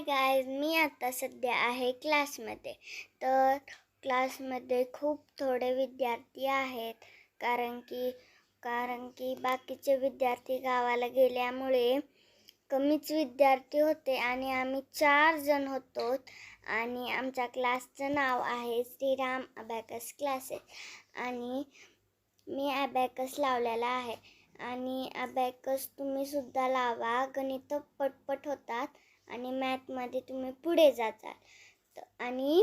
Hi guys मी आता सध्या आहे क्लासमध्ये तर क्लासमध्ये खूप थोडे विद्यार्थी आहेत. कारण की कारण की बाकीचे विद्यार्थी गावाला गेल्यामुळे कमीच विद्यार्थी होते आणि आम्ही चार जण होतो आणि आमच्या क्लासचं नाव आहे श्रीराम अबॅकस क्लासेस आणि मी अबॅकस लावलेला आहे. आणि अबॅकस तुम्ही सुद्धा लावा. गणित पटपट होतात. आणि मॅथमध्ये तुम्ही पुढे जाचाल. आणि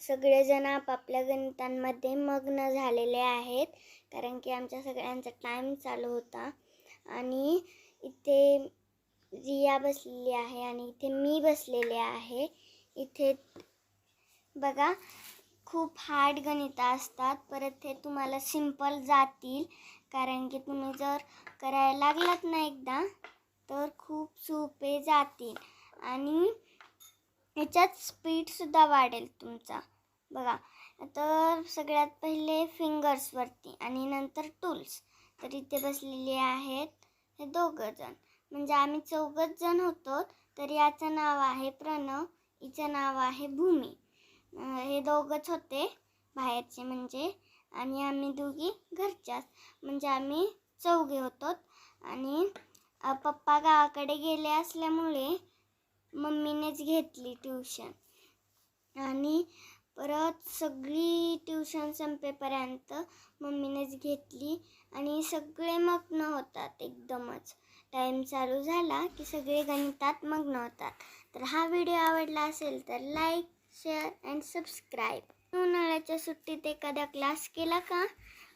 सगळेजण आपापल्या गणितांमध्ये मग्न झालेले आहेत कारण की आमच्या सगळ्यांचा टाईम चालू होता. आणि इथे रिया बसलेली आहे आणि इथे मी बसलेले आहे. इथे बघा खूप हार्ड गणितं असतात परत हे तुम्हाला सिंपल जातील कारण की तुम्ही जर करायला लागलात ना एकदा तर खूप सोपे जातील. आणि याच्यात स्पीडसुद्धा वाढेल तुमचा. बघा. तर सगळ्यात पहिले फिंगर्सवरती आणि नंतर टूल्स तर इथे बसलेले आहेत हे दोघं जण. म्हणजे आम्ही चौघच जण होतो तर याचं नाव आहे प्रणव हिचं नाव आहे भूमी. हे दोघंच होते बाहेरचे म्हणजे. आणि आम्ही दोघी घरच्याच. म्हणजे आम्ही चौघे होतो. आणि पप्पा गावाकडे गेले असल्यामुळे मम्मीनेच घेतली ट्युशन. आणि परत सगळी ट्युशन संपेपर्यंत मम्मीनेच घेतली आणि सगळे मग्न होतात एकदमच. टाईम चालू झाला की सगळे गणितात मग्न होतात. तर हा व्हिडिओ आवडला असेल तर लाईक शेअर अँड सबस्क्राईब. उन्हाळ्याच्या सुट्टीत एखादा क्लास केला का?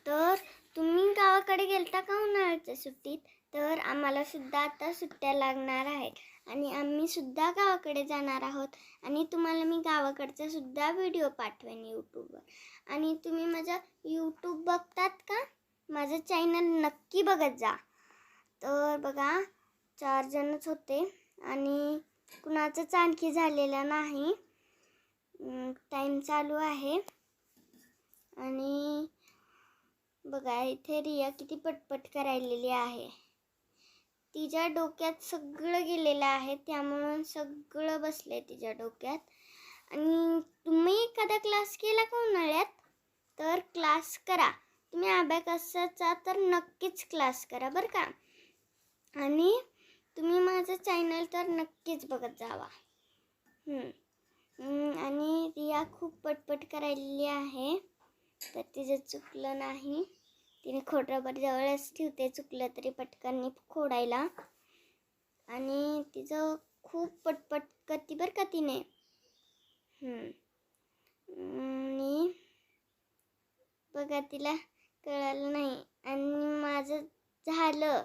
तर तुम्ही गावाकडे गेलता का उन्हाळ्याच्या सुट्टीत? तर आम्हाला सुद्धा आता सुट्ट्या लागणार आहेत. आणि आम्ही सुद्धा गावाकडे जाणार आहोत. आणि तुम्हाला मी गावाकडचा सुद्धा व्हिडिओ पाठवेन यूट्यूबवर आणि तुम्ही माझा यूट्यूब बघतात का? माझं चॅनल नक्की बघत जा. तर बघा चार जणच होते. आणि कुणाचंच आणखी झालेलं नाही. टाईम चालू आहे. आणि बघा इथे रिया किती पटपट करायलेली आहे. तिच्या डोक्यात सगळं गेलेलं आहे त्यामुळं सगळं बसलं आहे तिच्या डोक्यात. आणि तुम्ही एखादा क्लास केला का उन्हाळ्यात? तर क्लास करा. तुम्ही अभ्यासाचा तर नक्कीच क्लास करा बरं का. आणि तुम्ही माझं चॅनल तर नक्कीच बघत जावा. आणि रिया खूप पटपट करायलेली आहे. तर तिचं चुकलं नाही. तिने खोटरबर जवळच ठेवते चुकलं तरी पटकन खोडायला. आणि तिचं खूप पटपट करते बरं का तिने. आणि बघा तिला कळालं नाही. आणि माझं झालं.